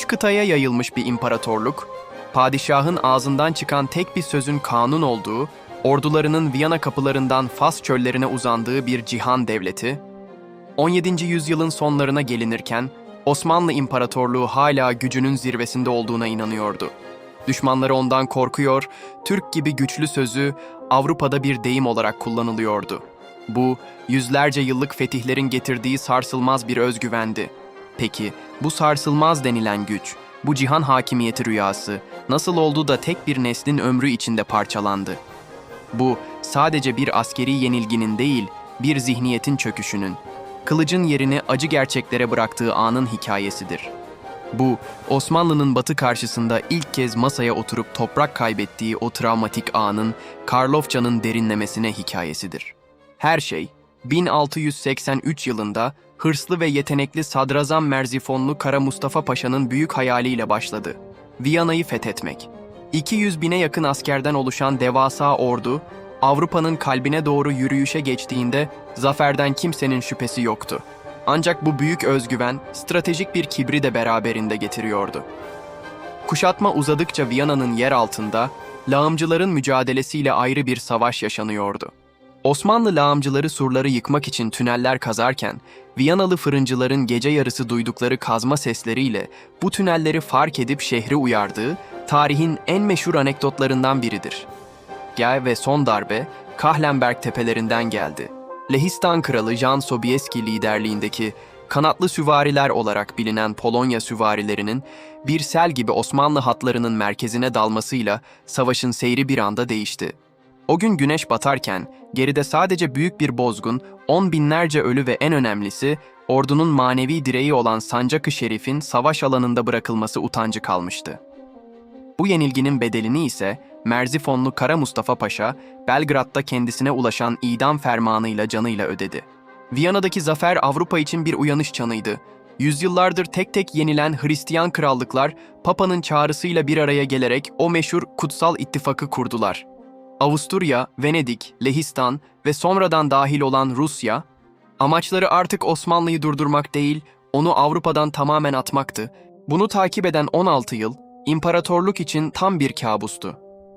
Üç kıtaya yayılmış bir imparatorluk, padişahın ağzından çıkan tek bir sözün kanun olduğu, ordularının Viyana kapılarından Fas çöllerine uzandığı bir cihan devleti, 17. yüzyılın sonlarına gelinirken Osmanlı İmparatorluğu hala gücünün zirvesinde olduğuna inanıyordu. Düşmanları ondan korkuyor, Türk gibi güçlü sözü Avrupa'da bir deyim olarak kullanılıyordu. Bu, yüzlerce yıllık fetihlerin getirdiği sarsılmaz bir özgüvendi. Peki, bu sarsılmaz denilen güç, bu cihan hakimiyeti rüyası, nasıl oldu da tek bir neslin ömrü içinde parçalandı? Bu, sadece bir askeri yenilginin değil, bir zihniyetin çöküşünün, kılıcın yerini acı gerçeklere bıraktığı anın hikayesidir. Bu, Osmanlı'nın batı karşısında ilk kez masaya oturup toprak kaybettiği o travmatik anın Karlofça'nın derinlemesine hikayesidir. Her şey, 1683 yılında hırslı ve yetenekli Sadrazam Merzifonlu Kara Mustafa Paşa'nın büyük hayaliyle başladı. Viyana'yı fethetmek. 200 bine yakın askerden oluşan devasa ordu, Avrupa'nın kalbine doğru yürüyüşe geçtiğinde zaferden kimsenin şüphesi yoktu. Ancak bu büyük özgüven stratejik bir kibri de beraberinde getiriyordu. Kuşatma uzadıkça Viyana'nın yer altında lağımcıların mücadelesiyle ayrı bir savaş yaşanıyordu. Osmanlı lağımcıları surları yıkmak için tüneller kazarken, Viyanalı fırıncıların gece yarısı duydukları kazma sesleriyle bu tünelleri fark edip şehri uyardığı tarihin en meşhur anekdotlarından biridir. Gel ve son darbe Kahlenberg tepelerinden geldi. Lehistan kralı Jan Sobieski liderliğindeki kanatlı süvariler olarak bilinen Polonya süvarilerinin bir sel gibi Osmanlı hatlarının merkezine dalmasıyla savaşın seyri bir anda değişti. O gün güneş batarken geride sadece büyük bir bozgun, on binlerce ölü ve en önemlisi ordunun manevi direği olan Sancak-ı Şerif'in savaş alanında bırakılması utancı kalmıştı. Bu yenilginin bedelini ise Merzifonlu Kara Mustafa Paşa, Belgrad'da kendisine ulaşan idam fermanıyla canıyla ödedi. Viyana'daki zafer Avrupa için bir uyanış çanıydı. Yüzyıllardır tek tek yenilen Hristiyan krallıklar, Papa'nın çağrısıyla bir araya gelerek o meşhur Kutsal İttifakı kurdular. Avusturya, Venedik, Lehistan ve sonradan dahil olan Rusya, amaçları artık Osmanlı'yı durdurmak değil, onu Avrupa'dan tamamen atmaktı. Bunu takip eden 16 yıl, imparatorluk için tam bir kabustu.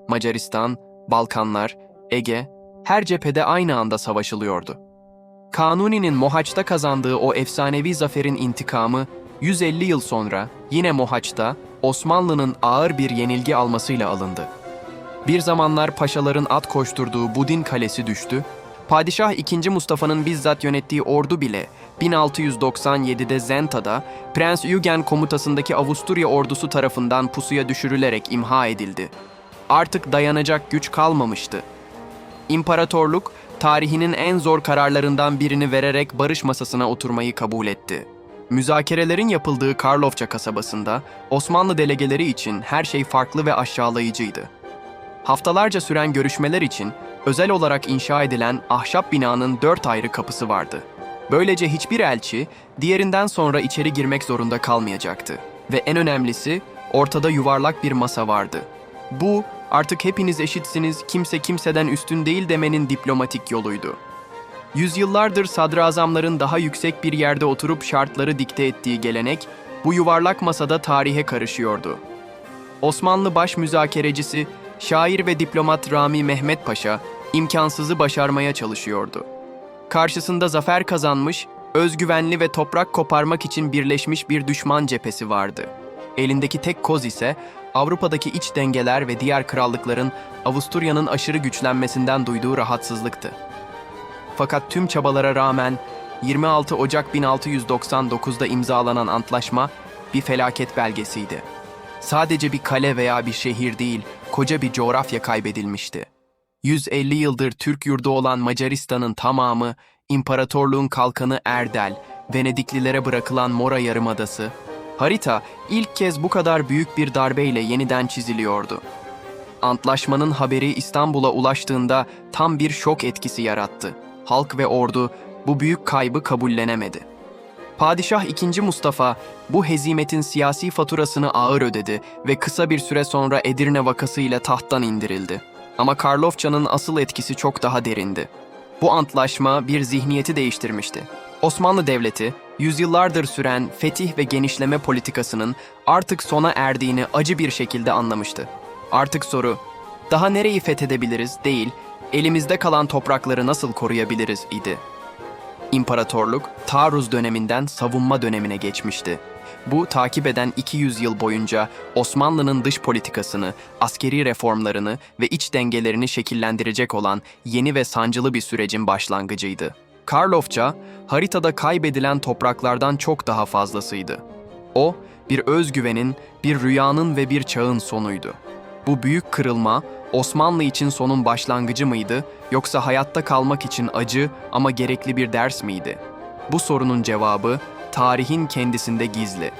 Macaristan, Balkanlar, Ege, her cephede aynı anda savaşılıyordu. Kanuni'nin Mohaç'ta kazandığı o efsanevi zaferin intikamı 150 yıl sonra yine Mohaç'ta Osmanlı'nın ağır bir yenilgi almasıyla alındı. Bir zamanlar paşaların at koşturduğu Budin Kalesi düştü, Padişah II. Mustafa'nın bizzat yönettiği ordu bile 1697'de Zenta'da Prens Eugen komutasındaki Avusturya ordusu tarafından pusuya düşürülerek imha edildi. Artık dayanacak güç kalmamıştı. İmparatorluk, tarihinin en zor kararlarından birini vererek barış masasına oturmayı kabul etti. Müzakerelerin yapıldığı Karlofça kasabasında Osmanlı delegeleri için her şey farklı ve aşağılayıcıydı. Haftalarca süren görüşmeler için özel olarak inşa edilen ahşap binanın dört ayrı kapısı vardı. Böylece hiçbir elçi diğerinden sonra içeri girmek zorunda kalmayacaktı. Ve en önemlisi ortada yuvarlak bir masa vardı. Bu artık hepiniz eşitsiniz, kimse kimseden üstün değil demenin diplomatik yoluydu. Yüzyıllardır sadrazamların daha yüksek bir yerde oturup şartları dikte ettiği gelenek bu yuvarlak masada tarihe karışıyordu. Osmanlı baş müzakerecisi, şair ve diplomat Rami Mehmet Paşa imkansızı başarmaya çalışıyordu. Karşısında zafer kazanmış, özgüvenli ve toprak koparmak için birleşmiş bir düşman cephesi vardı. Elindeki tek koz ise Avrupa'daki iç dengeler ve diğer krallıkların Avusturya'nın aşırı güçlenmesinden duyduğu rahatsızlıktı. Fakat tüm çabalara rağmen 26 Ocak 1699'da imzalanan antlaşma bir felaket belgesiydi. Sadece bir kale veya bir şehir değil, koca bir coğrafya kaybedilmişti. 150 yıldır Türk yurdu olan Macaristan'ın tamamı, imparatorluğun kalkanı Erdel, Venediklilere bırakılan Mora Yarımadası, harita ilk kez bu kadar büyük bir darbeyle yeniden çiziliyordu. Antlaşmanın haberi İstanbul'a ulaştığında tam bir şok etkisi yarattı. Halk ve ordu bu büyük kaybı kabullenemedi. Padişah II. Mustafa bu hezimetin siyasi faturasını ağır ödedi ve kısa bir süre sonra Edirne vakası ile tahttan indirildi. Ama Karlofça'nın asıl etkisi çok daha derindi. Bu antlaşma bir zihniyeti değiştirmişti. Osmanlı Devleti yüzyıllardır süren fetih ve genişleme politikasının artık sona erdiğini acı bir şekilde anlamıştı. Artık soru, daha nereyi fethedebiliriz değil, elimizde kalan toprakları nasıl koruyabiliriz idi. İmparatorluk, taarruz döneminden savunma dönemine geçmişti. Bu takip eden 200 yıl boyunca Osmanlı'nın dış politikasını, askeri reformlarını ve iç dengelerini şekillendirecek olan yeni ve sancılı bir sürecin başlangıcıydı. Karlofça, haritada kaybedilen topraklardan çok daha fazlasıydı. O, bir özgüvenin, bir rüyanın ve bir çağın sonuydu. Bu büyük kırılma, Osmanlı için sonun başlangıcı mıydı, yoksa hayatta kalmak için acı ama gerekli bir ders miydi? Bu sorunun cevabı, tarihin kendisinde gizli.